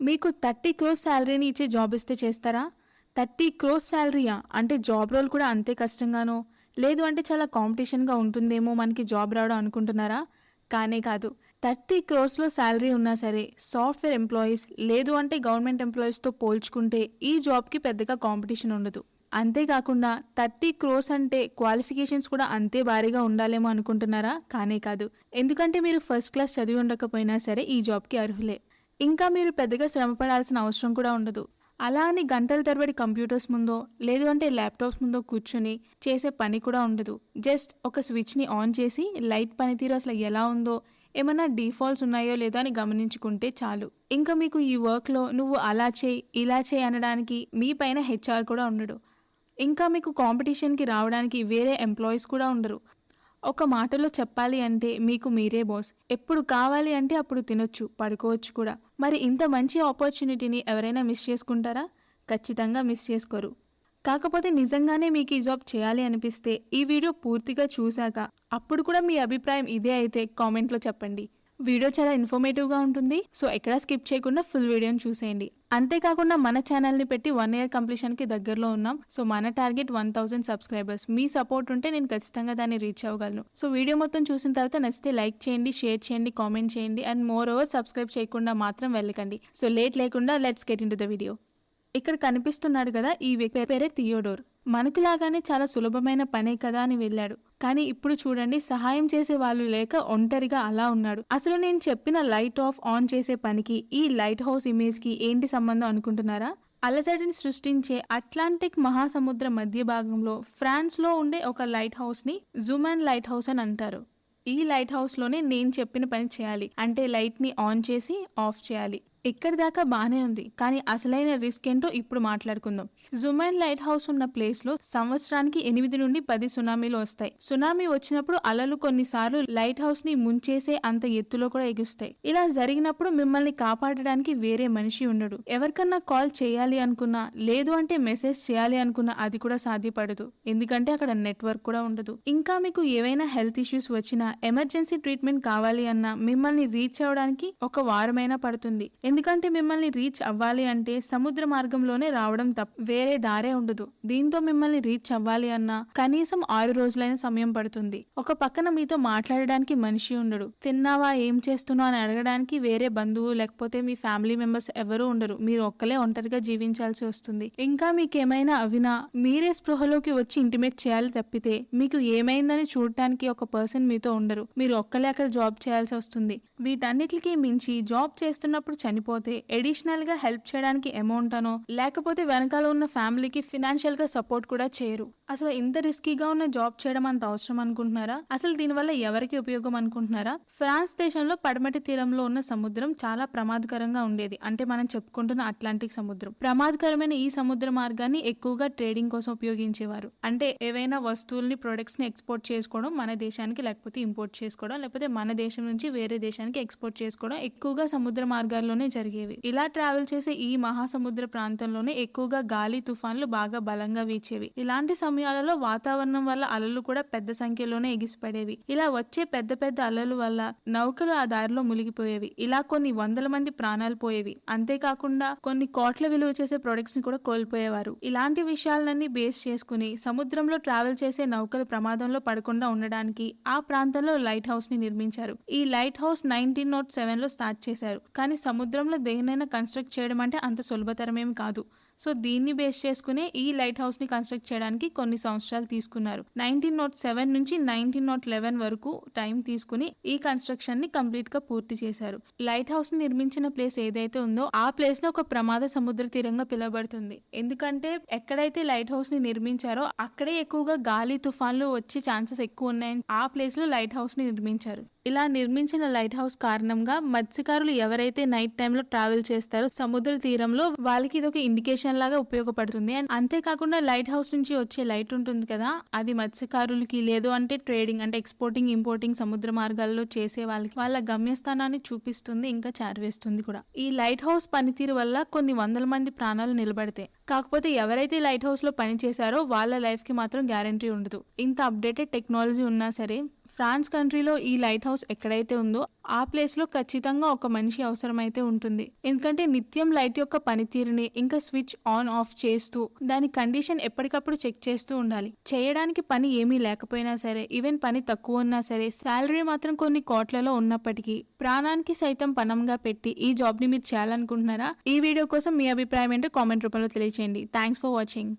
మీకు థర్టీ క్రోస్ శాలరీని ఇచ్చే జాబ్ ఇస్తే చేస్తారా? థర్టీ క్రోస్ శాలరీయా అంటే జాబ్ రోల్ కూడా అంతే కష్టంగానో? లేదు అంటే చాలా కాంపిటీషన్గా ఉంటుందేమో మనకి జాబ్ రావడం అనుకుంటున్నారా? కానే కాదు. థర్టీ క్రోర్స్లో శాలరీ ఉన్నా సరే సాఫ్ట్వేర్ ఎంప్లాయీస్ లేదు అంటే గవర్నమెంట్ ఎంప్లాయీస్తో పోల్చుకుంటే ఈ జాబ్కి పెద్దగా కాంపిటీషన్ ఉండదు. అంతేకాకుండా థర్టీ క్రోర్స్ అంటే క్వాలిఫికేషన్స్ కూడా అంతే భారీగా ఉండాలేమో అనుకుంటున్నారా? కానే కాదు. ఎందుకంటే మీరు ఫస్ట్ క్లాస్ చదివి ఉండకపోయినా సరే ఈ జాబ్కి అర్హులే. ఇంకా మీరు పెద్దగా శ్రమపడాల్సిన అవసరం కూడా ఉండదు. అలా అని గంటల తరబడి కంప్యూటర్స్ ముందో లేదు అంటే ల్యాప్టాప్స్ ముందో కూర్చొని చేసే పని కూడా ఉండదు. జస్ట్ ఒక స్విచ్ని ఆన్ చేసి లైట్ పనితీరు అసలు ఎలా ఉందో ఏమైనా డిఫాల్ట్స్ ఉన్నాయో లేదో అని గమనించుకుంటే చాలు. ఇంకా మీకు ఈ వర్క్లో నువ్వు అలా చేయి ఇలా చేయి అనడానికి మీ పైన హెచ్ఆర్ కూడా ఉండడు. ఇంకా మీకు కాంపిటీషన్కి రావడానికి వేరే ఎంప్లాయీస్ కూడా ఉండరు. ఒక మాటలో చెప్పాలి అంటే మీకు మీరే బాస్ ఎప్పుడు కావాలి అంటే అప్పుడు తినొచ్చు పడుకోవచ్చు కూడా. మరి ఇంత మంచి ఆపర్చునిటీని ఎవరైనా మిస్ చేసుకుంటారా? ఖచ్చితంగా మిస్ చేసుకోరు. కాకపోతే నిజంగానే మీకు ఈ జాబ్ చేయాలి అనిపిస్తే ఈ వీడియో పూర్తిగా చూశాక అప్పుడు కూడా మీ అభిప్రాయం ఇదే అయితే కామెంట్లో చెప్పండి. వీడియో చాలా ఇన్ఫర్మేటివ్గా ఉంటుంది. సో ఎక్కడా స్కిప్ చేయకుండా ఫుల్ వీడియోని చూసేయండి. అంతేకాకుండా మన ఛానల్ని పెట్టి వన్ ఇయర్ కంప్లీషన్కి దగ్గరలో ఉన్నాం. సో మన టార్గెట్ వన్ థౌసండ్ సబ్స్క్రైబర్స్. మీ సపోర్ట్ ఉంటే నేను ఖచ్చితంగా దాన్ని రీచ్ అవ్వగలను. సో వీడియో మొత్తం చూసిన తర్వాత నచ్చితే లైక్ చేయండి షేర్ చేయండి కామెంట్ చేయండి అండ్ మోర్ ఓవర్ సబ్స్క్రైబ్ చేయకుండా మాత్రం వెళ్ళకండి. సో లేట్ లేకుండా let's get into the video. ఇక్కడ కనిపిస్తున్నాడు కదా ఈ వ్యక్తి పేరే థియోడోర్. మనకులాగానే చాలా సులభమైన పనే కదా అని వెళ్ళాడు. కానీ ఇప్పుడు చూడండి సహాయం చేసే వాళ్ళు లేక ఒంటరిగా అలా ఉన్నాడు. అసలు నేను చెప్పిన లైట్ ఆఫ్ ఆన్ చేసే పనికి ఈ లైట్ హౌస్ ఇమేజ్కి ఏంటి సంబంధం అనుకుంటున్నారా? అలజడిని సృష్టించే అట్లాంటిక్ మహాసముద్ర మధ్య భాగంలో ఫ్రాన్స్లో ఉండే ఒక లైట్ హౌస్ని జుమాన్ లైట్ హౌస్ అని అంటారు. ఈ లైట్ హౌస్లోనే నేను చెప్పిన పని చేయాలి. అంటే లైట్ని ఆన్ చేసి ఆఫ్ చేయాలి. ఇక్కడి దాకా బానే ఉంది. కానీ అసలైన రిస్క్ ఏంటో ఇప్పుడు మాట్లాడుకుందాం. జుమైన్ లైట్ హౌస్ ఉన్న ప్లేస్లో సంవత్సరానికి ఎనిమిది నుండి పది సునామీలు వస్తాయి. సునామీ వచ్చినప్పుడు అలలు కొన్నిసార్లు లైట్ హౌస్ని ముంచేసే అంత ఎత్తులో కూడా ఎగుస్తాయి. ఇలా జరిగినప్పుడు మిమ్మల్ని కాపాడడానికి వేరే మనిషి ఉండడు. ఎవరికన్నా కాల్ చేయాలి అనుకున్నా లేదు అంటే మెసేజ్ చేయాలి అనుకున్నా అది కూడా సాధ్యపడదు. ఎందుకంటే అక్కడ నెట్వర్క్ కూడా ఉండదు. ఇంకా మీకు ఏవైనా హెల్త్ ఇష్యూస్ వచ్చినా ఎమర్జెన్సీ ట్రీట్మెంట్ కావాలి అన్నా మిమ్మల్ని రీచ్ అవడానికి ఒక వారమైనా పడుతుంది. ఎందుకంటే మిమ్మల్ని రీచ్ అవ్వాలి అంటే సముద్ర మార్గంలోనే రావడం తప్ప వేరే దారే ఉండదు. దీంతో మిమ్మల్ని రీచ్ అవ్వాలి అన్నా కనీసం ఆరు రోజులైన సమయం పడుతుంది. ఒక పక్కన మీతో మాట్లాడడానికి మనిషి ఉండడు. తిన్నావా? ఏం చేస్తున్నావు? అని అడగడానికి వేరే బంధువు లేకపోతే మీ ఫ్యామిలీ మెంబర్స్ ఎవరూ ఉండరు. మీరు ఒక్కలే ఒంటరిగా జీవించాల్సి వస్తుంది. ఇంకా మీకేమైనా అవినా మీరే స్పృహలోకి వచ్చి ఇంటిమేట్ చేయాలి తప్పితే మీకు ఏమైందని చూడటానికి ఒక పర్సన్ మీతో ఉండరు. మీరు ఒక్కలే అక్కడ జాబ్ చేయాల్సి వస్తుంది. వీటన్నిటికీ మించి జాబ్ చేస్తున్నప్పుడు చని చనిపోతే ఎడిషనల్గా హెల్ప్ చేయడానికి అమౌంట్ అనో లేకపోతే వెనకాల ఉన్న ఫ్యామిలీకి ఫినాన్షియల్గా సపోర్ట్ కూడా చేయరు. అసలు ఇంత రిస్కీగా ఉన్న జాబ్ చేయడం అంత అవసరం అనుకుంటున్నారా? అసలు దీనివల్ల ఎవరికి ఉపయోగం అనుకుంటున్నారా? ఫ్రాన్స్ దేశంలో పడమటి తీరంలో ఉన్న సముద్రం చాలా ప్రమాదకరంగా ఉండేది. అంటే మనం చెప్పుకుంటున్న అట్లాంటిక్ సముద్రం. ప్రమాదకరమైన ఈ సముద్ర మార్గాన్ని ఎక్కువగా ట్రేడింగ్ కోసం ఉపయోగించేవారు. అంటే ఏవైనా వస్తువుల్ని ప్రొడక్ట్స్ని ఎక్స్పోర్ట్ చేసుకోవడం మన దేశానికి లేకపోతే ఇంపోర్ట్ చేసుకోవడం లేకపోతే మన దేశం నుంచి వేరే దేశానికి ఎక్స్పోర్ట్ చేసుకోవడం ఎక్కువగా సముద్ర మార్గాల్లోనే జరిగేవి. ఇలా ట్రావెల్ చేసే ఈ మహాసముద్ర ప్రాంతంలోనే ఎక్కువగా గాలి తుఫాన్లు బాగా బలంగా వీచేవి. ఇలాంటి సమయాలలో వాతావరణం వల్ల అలలు కూడా పెద్ద సంఖ్యలోనే ఎగిసిపడేవి. ఇలా వచ్చే పెద్ద పెద్ద అలలు వల్ల నౌకలు ఆ దారిలో మునిగిపోయేవి. ఇలా కొన్ని వందల మంది ప్రాణాలు పోయేవి. అంతేకాకుండా కొన్ని కోట్ల విలువ చేసే ప్రొడక్ట్స్ని కూడా కోల్పోయేవారు. ఇలాంటి విషయాలన్నీ బేస్ చేసుకుని సముద్రంలో ట్రావెల్ చేసే నౌకలు ప్రమాదంలో పడకుండా ఉండడానికి ఆ ప్రాంతంలో లైట్ హౌస్ని నిర్మించారు. ఈ లైట్ హౌస్ నైన్టీన్ నాట్ సెవెన్లో స్టార్ట్ చేశారు. కానీ సముద్రంలో దేనినైనా కన్స్ట్రక్ట్ చేయడం అంటే అంత సులభతరమేమి కాదు. సో దీన్ని బేస్ చేసుకునే ఈ లైట్ హౌస్ని కన్స్ట్రక్ట్ చేయడానికి కొన్ని సంవత్సరాలు తీసుకున్నారు. నైన్టీన్ నాట్ సెవెన్ నుంచి నైన్టీన్ నాట్ లెవెన్ వరకు టైం తీసుకుని ఈ కన్స్ట్రక్షన్ని కంప్లీట్గా పూర్తి చేశారు. లైట్ హౌస్ని నిర్మించిన ప్లేస్ ఏదైతే ఉందో ఆ ప్లేస్లో ఒక ప్రమాద సముద్ర తీరంగా పిలువబడుతుంది. ఎందుకంటే ఎక్కడైతే లైట్ హౌస్ని నిర్మించారో అక్కడే ఎక్కువగా గాలి తుఫాన్లు వచ్చే ఛాన్సెస్ ఎక్కువ ఉన్నాయని ఆ ప్లేస్లో లైట్ హౌస్ని నిర్మించారు. ఇలా నిర్మించిన లైట్ హౌస్ కారణంగా మత్స్యకారులు ఎవరైతే నైట్ టైంలో ట్రావెల్ చేస్తారో సముద్ర తీరంలో వాళ్ళకి ఇది ఒక ఇండికేషన్ లాగా ఉపయోగపడుతుంది. అండ్ అంతేకాకుండా లైట్ హౌస్ నుంచి వచ్చే లైట్ ఉంటుంది కదా అది మత్స్యకారులకి లేదు అంటే ట్రేడింగ్ అంటే ఎక్స్పోర్టింగ్ ఇంపోర్టింగ్ సముద్ర మార్గాల్లో చేసే వాళ్ళకి వాళ్ళ గమ్యస్థానాన్ని చూపిస్తుంది ఇంకా చేరవేస్తుంది కూడా. ఈ లైట్ హౌస్ పనితీరు వల్ల కొన్ని వందల మంది ప్రాణాలు నిలబడతాయి. కాకపోతే ఎవరైతే లైట్ హౌస్లో పని చేశారో వాళ్ళ లైఫ్కి మాత్రం గ్యారంటీ ఉండదు. ఇంత అప్డేటెడ్ టెక్నాలజీ ఉన్నా సరే ఫ్రాన్స్ కంట్రీలో ఈ లైట్ హౌస్ ఎక్కడైతే ఉందో ఆ ప్లేస్లో ఖచ్చితంగా ఒక మనిషి అవసరమైతే ఉంటుంది. ఎందుకంటే నిత్యం లైట్ యొక్క పనితీరుని ఇంకా స్విచ్ ఆన్ ఆఫ్ చేస్తూ దాని కండిషన్ ఎప్పటికప్పుడు చెక్ చేస్తూ ఉండాలి. చేయడానికి పని ఏమీ లేకపోయినా సరే ఈవెన్ పని తక్కువ ఉన్నా సరే శాలరీ మాత్రం కొన్ని కోట్లలో ఉన్నప్పటికీ ప్రాణానికి సైతం పణంగా పెట్టి ఈ జాబ్ని మీరు చేయాలనుకుంటున్నారా? ఈ వీడియో కోసం మీ అభిప్రాయం ఏంటో కామెంట్ రూపంలో తెలియచేయండి. Thanks for watching.